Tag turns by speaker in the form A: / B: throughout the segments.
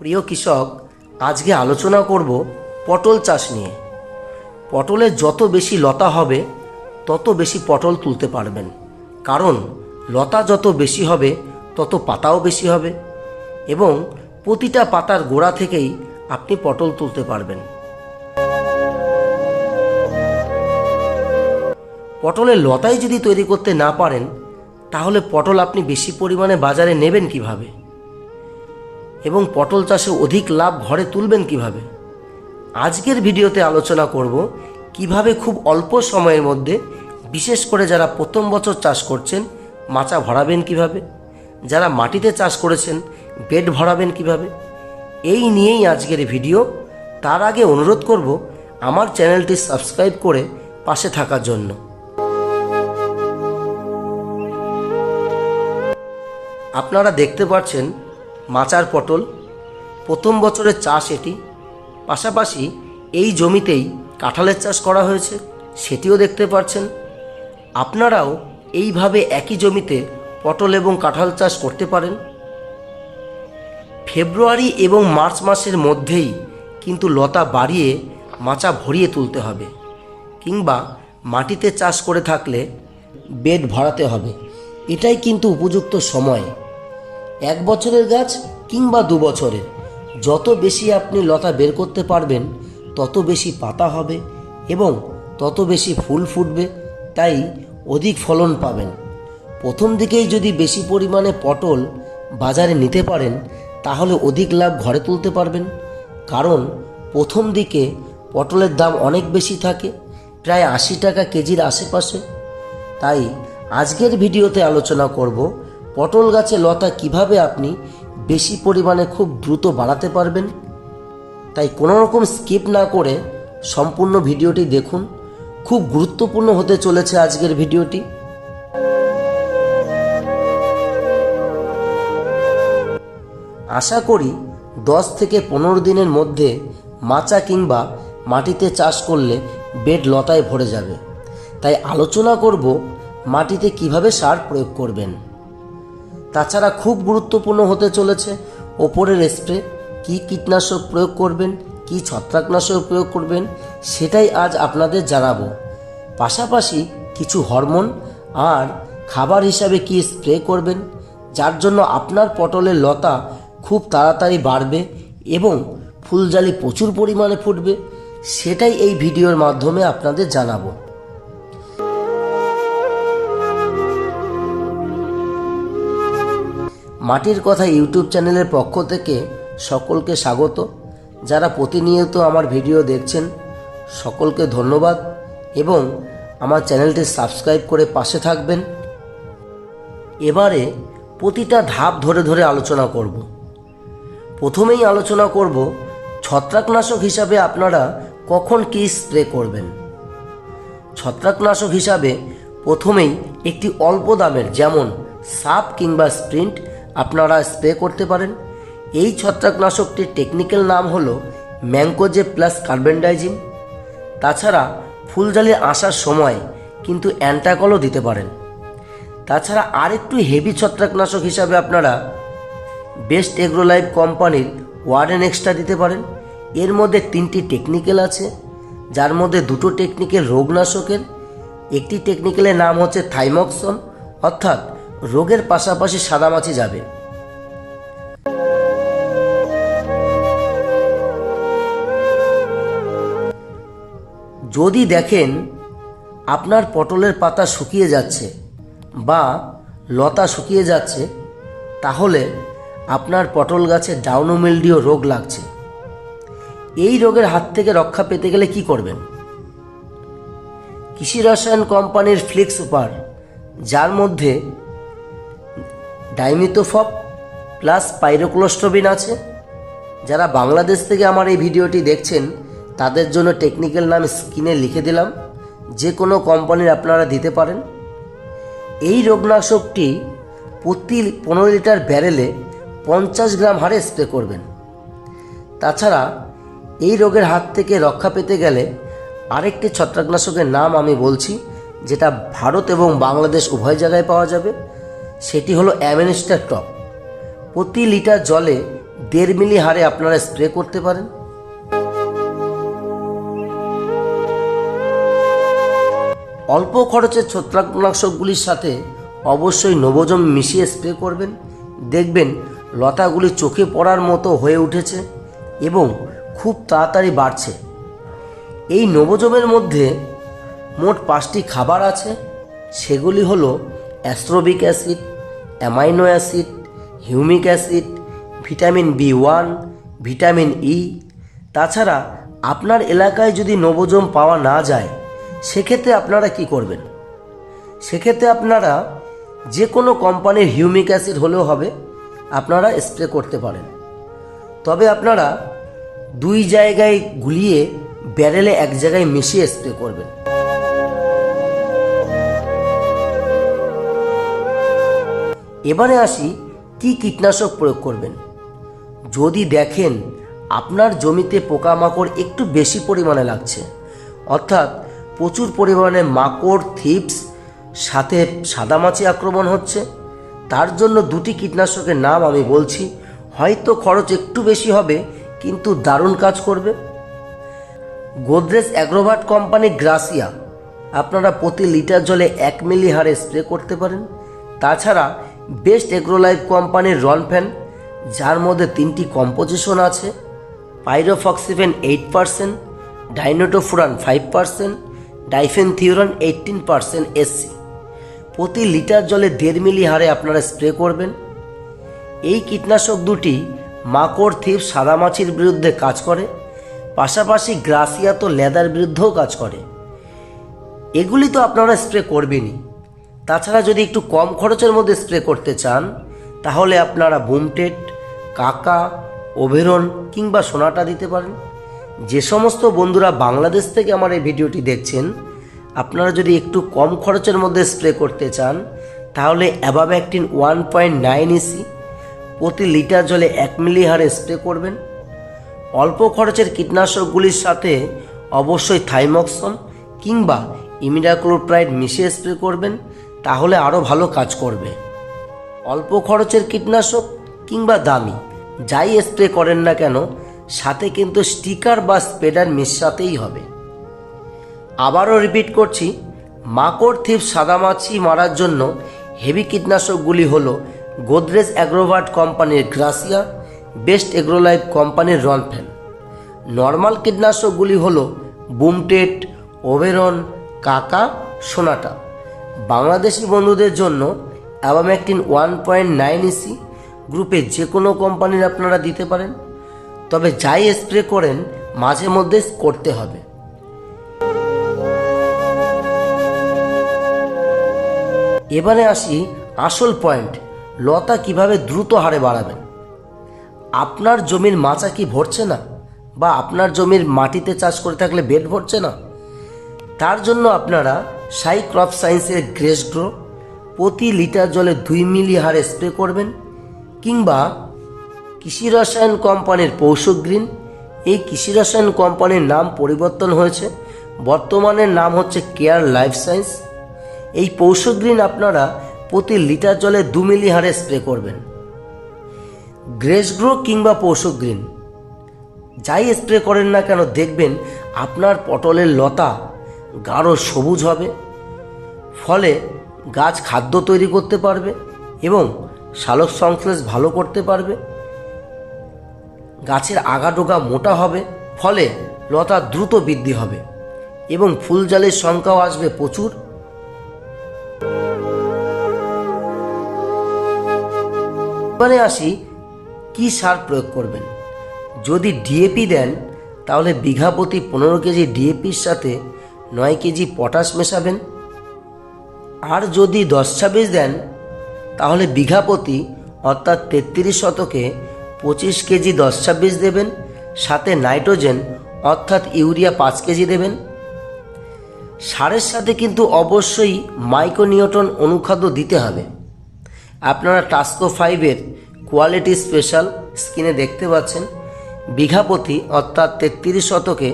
A: প্রিয় কৃষক, আজকে আলোচনা করব পটল চাষ নিয়ে। পটলের যত বেশি লতা হবে, তত বেশি পটল তুলতে পারবেন। কারণ লতা যত বেশি হবে, তত পাতাও বেশি হবে এবং প্রতিটা পাতার গোড়া থেকেই আপনি পটল তুলতে পারবেন। পটলের লতাই যদি তৈরি করতে না পারেন, তাহলে পটল আপনি বেশি পরিমাণে বাজারে নেবেন কীভাবে? এবং পটল চাষে অধিক লাভ ঘরে তুলবেন কীভাবে? আজকের ভিডিওতে আলোচনা করব কীভাবে খুব অল্প সময়ের মধ্যে, বিশেষ করে যারা প্রথম বছর চাষ করছেন, মাচা ভরাবেন কীভাবে? যারা মাটিতে চাষ করেছেন, বেড ভরাবেন কীভাবে? এই নিয়েই আজকের ভিডিও। তার আগে অনুরোধ করব আমার চ্যানেলটি সাবস্ক্রাইব করে পাশে থাকার জন্য। আপনারা দেখতে পাচ্ছেন মাচার পটল, প্রথম বছরের চাষ এটি। পাশাপাশি এই জমিতেই কাঁঠালের চাষ করা হয়েছে, সেটিও দেখতে পাচ্ছেন। আপনারাও এইভাবে একই জমিতে পটল এবং কাঁঠাল চাষ করতে পারেন। ফেব্রুয়ারি এবং মার্চ মাসের মধ্যেই কিন্তু লতা বাড়িয়ে মাচা ভরিয়ে তুলতে হবে কিংবা মাটিতে চাষ করে থাকলে বেড ভরাতে হবে। এটাই কিন্তু উপযুক্ত সময়। এক বছরের গাছ কিংবা দু বছরের। যত বেশি আপনি লতা বের করতে পারবেন, তত বেশি পাতা হবে এবং তত বেশি ফুল ফুটবে, তাই অধিক ফলন পাবেন। প্রথম দিকেই যদি বেশি পরিমাণে পটল বাজারে নিতে পারেন, তাহলে অধিক লাভ ঘরে তুলতে পারবেন। কারণ প্রথম দিকে পটলের দাম অনেক বেশি থাকে, প্রায় আশি টাকা কেজির আশেপাশে। তাই আজকের ভিডিওতে আলোচনা করব পটল গাছে লতা কীভাবে আপনি বেশি পরিমাণে খুব দ্রুত বাড়াতে পারবেন? তাই কোনো রকম স্কিপ না করে সম্পূর্ণ ভিডিওটি দেখুন। খুব গুরুত্বপূর্ণ হতে চলেছে আজকের ভিডিওটি। আশা করি দশ থেকে পনেরো দিনের মধ্যে মাচা কিংবা মাটিতে চাষ করলে বেড লতায় ভরে যাবে। তাই আলোচনা করব মাটিতে কীভাবে সার প্রয়োগ করবেন। তাছাড়া খুব গুরুত্বপূর্ণ হতে চলেছে ওপরের স্প্রে। কী কীটনাশক প্রয়োগ করবেন, কী ছত্রাকনাশক প্রয়োগ করবেন, সেটাই আজ আপনাদের জানাব। পাশাপাশি কিছু হরমোন আর খাবার হিসাবে কি স্প্রে করবেন, যার জন্য আপনার পটলের লতা খুব তাড়াতাড়ি বাড়বে এবং ফুলজালি প্রচুর পরিমাণে ফুটবে, সেটাই এই ভিডিওর মাধ্যমে আপনাদের জানাব। মাটির কথা ইউটিউব চ্যানেলের পক্ষ থেকে সকলকে স্বাগত। যারা প্রতিনিয়ত আমার ভিডিও দেখছেন, সকলকে ধন্যবাদ এবং আমার চ্যানেলটি সাবস্ক্রাইব করে পাশে থাকবেন। এবারে প্রতিটা ধাপ ধরে ধরে আলোচনা করব। প্রথমেই আলোচনা করব, ছত্রাকনাশক হিসাবে আপনারা কখন কী স্প্রে করবেন? ছত্রাকনাশক হিসাবে প্রথমেই একটি অল্প দামের, যেমন সাপ কিংবা স্প্রিন্ট আপনারা স্প্রে করতে পারেন। এই ছত্রাকনাশকটির টেকনিক্যাল নাম হলো ম্যাঙ্কোজে প্লাস কার্বেন্ডাইজিম তাছাড়া ফুলজালি আসার সময় কিন্তু অ্যান্টাকলও দিতে পারেন। তাছাড়া আরেকটু হেভি ছত্রাকনাশক হিসাবে আপনারা বেস্ট এগ্রোলাইফ কোম্পানির ওয়ার্ডেন এক্সট্রা দিতে পারেন। এর মধ্যে তিনটি টেকনিক্যাল আছে, যার মধ্যে দুটো টেকনিক্যাল রোগনাশকের। একটি টেকনিক্যালের নাম হচ্ছে থাইমক্সন, অর্থাৎ রোগের পাশাপাশি সাদামাছি যাবে। যদি দেখেন আপনার পটলের পাতা শুকিয়ে যাচ্ছে বা লতা শুকিয়ে যাচ্ছে, তাহলে আপনার পটল গাছে ডাউনোমিলডিও রোগ লাগছে। এই রোগের হাত থেকে রক্ষা পেতে গেলে কি করবেন? কৃষি রসায়ন কোম্পানির ফ্লিক্স সুপার যার মধ্যে ডাইমিথোফপ প্লাস পাইরোক্লোস্টোবিন আছে। যারা বাংলাদেশ থেকে আমার এই ভিডিওটি দেখছেন, তাদের জন্য টেকনিক্যাল নাম স্ক্রিনে লিখে দিলাম। যে কোনো কোম্পানির আপনারা দিতে পারেন। এই রোগনাশকটি প্রতি পনেরো লিটার ব্যারেলে পঞ্চাশ গ্রাম হারে স্প্রে করবেন। তাছাড়া এই রোগের হাত থেকে রক্ষা পেতে গেলে আরেকটি ছত্রাকনাশকের নাম আমি বলছি, যেটা ভারত এবং বাংলাদেশ উভয় জায়গায় পাওয়া যাবে। সেটি হলো অ্যামেনিস্টার টপ। প্রতি লিটার জলে দেড় মিলি হারে আপনারা স্প্রে করতে পারেন। অল্প খরচের ছত্রাকনাশকগুলির সাথে অবশ্যই নবজম মিশিয়ে স্প্রে করবেন। দেখবেন লতাগুলি চোখে পড়ার মতো হয়ে উঠেছে এবং খুব তাড়াতাড়ি বাড়ছে। এই নবজমের মধ্যে মোট পাঁচটি খাবার আছে। সেগুলি হলো ascorbic acid, amino acid, humic acid, vitamin B one, vitamin E. তাছাড়া আপনার এলাকায় যদি নবজম পাওয়া না যায়, সেক্ষেত্রে আপনারা কি করবেন? সেক্ষেত্রে আপনারা যে কোনো কোম্পানির হিউমিক অ্যাসিড হলেও হবে, আপনারা স্প্রে করতে পারেন। তবে আপনারা দুই জায়গায় গুলিয়ে ব্যারেলে এক জায়গায় মিশিয়ে স্প্রে করবেন। এবারে আসি, কি কীটনাশক প্রয়োগ করবেন? যদি দেখেন আপনার জমিতে পোকামাকড় একটু বেশি পরিমাণে লাগছে, অর্থাৎ প্রচুর পরিমাণে মাকড়, থিপস, সাথে সাদামাছি আক্রমণ হচ্ছে, তার জন্য দুটি কীটনাশকের নাম আমি বলছি। হয়তো খরচ একটু বেশি হবে, কিন্তু দারুণ কাজ করবে। গোদরেজ অ্যাগ্রোভাট কোম্পানি গ্রাসিয়া, আপনারা প্রতি লিটার জলে এক মিলি হারে স্প্রে করতে পারেন। তাছাড়া বেস্ট এগ্রোলাইফ কোম্পানির রন ফ্যান যার মধ্যে তিনটি কম্পোজিশন আছে, pyriproxyfen eight percent, dinotefuran five percent, diafenthiuron eighteen percent SC প্রতি লিটার জলে দেড় মিলি হারে আপনারা স্প্রে করবেন। এই কীটনাশক দুটি মাকড়, থিপ, সাদামাছির বিরুদ্ধে কাজ করে, পাশাপাশি গ্রাসিয়া তো লেদার বিরুদ্ধেও কাজ করে। এগুলি তো আপনারা স্প্রে করবেনই। তাছাড়া যদি একটু কম খরচের মধ্যে স্প্রে করতে চান, তাহলে আপনারা বুমটেট কাকা ওভেরন কিংবা সোনাটা দিতে পারেন। যে সমস্ত বন্ধুরা বাংলাদেশ থেকে আমার এই ভিডিওটি দেখছেন, আপনারা যদি একটু কম খরচের মধ্যে স্প্রে করতে চান, তাহলে abamectin one point nine EC প্রতি লিটার জলে এক মিলি হারে স্প্রে করবেন। অল্প খরচের কীটনাশকগুলির সাথে অবশ্যই থাইমক্সন কিংবা ইমিডাক্লোপ্রাইড মিশিয়ে স্প্রে করবেন। তাহলে আরও ভালো কাজ করবে। অল্প খরচের কীটনাশক কিংবা দামি, যাই স্প্রে করেন না কেন, সাথে কিন্তু স্টিকার বা স্প্রেডার মিশাতেই হবে। আবারও রিপিট করছি, মাকড় থিপ সাদামাছি মারার জন্য হেভি কীটনাশকগুলি হল গোদরেজ অ্যাগ্রোভার্ট কোম্পানির গ্রাসিয়া, বেস্ট এগ্রোলাইফ কোম্পানির রনফেন। নর্মাল কীটনাশকগুলি হল বুমটেট ওভেরন কাকা, সোনাটা। বাংলাদেশি বন্ধুদের জন্য abamectin one point nine EC গ্রুপে যে কোনো কোম্পানির আপনারা দিতে পারেন। তবে যাই স্প্রে করেন, মাঝে মধ্যে করতে হবে। এবারে আসি আসল পয়েন্ট, লতা কীভাবে দ্রুত হারে বাড়াবেন? আপনার জমির মাচা কি ভরছে না? বা আপনার জমির মাটিতে চাষ করে থাকলে বেড ভরছে না? তার জন্য আপনারা সাই ক্রপ সায়েন্সের গ্রেস গ্রো, প্রতি লিটার জলে দুই মিলি হারে স্প্রে করবেন, কিংবা কৃষি রসায়ন কোম্পানির পৌষক গ্রিন, এই কৃষি রসায়ন কোম্পানির নাম পরিবর্তন হয়েছে। বর্তমানে নাম হচ্ছে কেয়ার লাইফ সায়েন্স এই পৌষক গ্রিন আপনারা প্রতি লিটার জলে দু মিলি হারে স্প্রে করবেন। গ্রেস গ্রো কিংবা পৌষক গ্রিন, যাই স্প্রে করেন না কেন দেখবেন আপনার পটলের লতা গাঢ় সবুজ হবে। ফলে গাছ খাদ্য তৈরি করতে পারবে এবং সালোক সংশ্লেষ ভালো করতে পারবে। গাছের আগাডোগা মোটা হবে, ফলে লতা দ্রুত বৃদ্ধি হবে এবং ফুল জালের সংখ্যাও আসবে প্রচুর। এবারে আসি, কি সার প্রয়োগ করবেন? যদি ডিএপি দেন, তাহলে বিঘা প্রতি পনেরো কেজি ডিএপির সাথে নয় কেজি পটাশ মেশাবেন। আর যদি দশ ছাব্বিশ দেন, তাহলে বিঘাপতি অর্থাৎ তেত্রিশ শতকে পঁচিশ কেজি দশ ছাব্বিশ দেবেন, সাথে নাইট্রোজেন অর্থাৎ ইউরিয়া পাঁচ কেজি দেবেন। সারের সাথে কিন্তু অবশ্যই মাইক্রোনিউটন অনুখাদ্য দিতে হবে। আপনারা টাস্কো ফাইভের কোয়ালিটি স্পেশাল স্কিনে দেখতে পাচ্ছেন। বিঘাপতি অর্থাৎ তেত্রিশ শতকে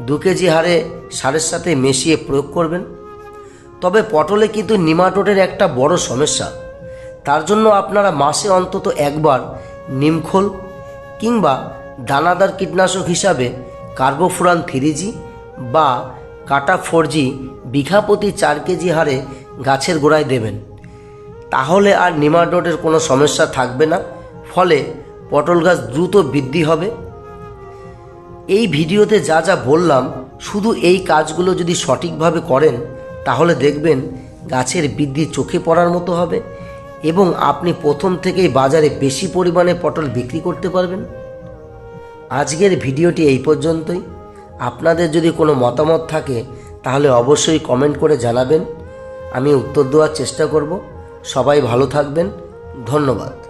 A: দু কেজি হারে সারের সাথে মিশিয়ে প্রয়োগ করবেন। তবে পটলে কিন্তু নিমাটোডের একটা বড় সমস্যা। তার জন্য আপনারা মাসে অন্তত একবার নিমখোল কিংবা দানাদার কীটনাশক হিসাবে কার্বোফুরান থ্রিজি বা কাটা ফোরজি বিঘা প্রতি চার কেজি হারে গাছের গোড়ায় দেবেন। তাহলে আর নিমাটোডের কোনো সমস্যা থাকবে না, ফলে পটল গাছ দ্রুত বৃদ্ধি হবে। এই ভিডিওতে যা যা বললাম, শুধু এই কাজগুলো যদি সঠিকভাবে করেন তাহলে দেখবেন গাছের বৃদ্ধি চোখে পড়ার মতো হবে এবং আপনি প্রথম থেকেই বাজারে বেশি পরিমাণে পটল বিক্রি করতে পারবেন। আজকের ভিডিওটি এই পর্যন্তই। আপনাদের যদি কোনো মতামত থাকে, তাহলে অবশ্যই কমেন্ট করে জানাবেন। আমি উত্তর দেওয়ার চেষ্টা করব। সবাই ভালো থাকবেন। ধন্যবাদ।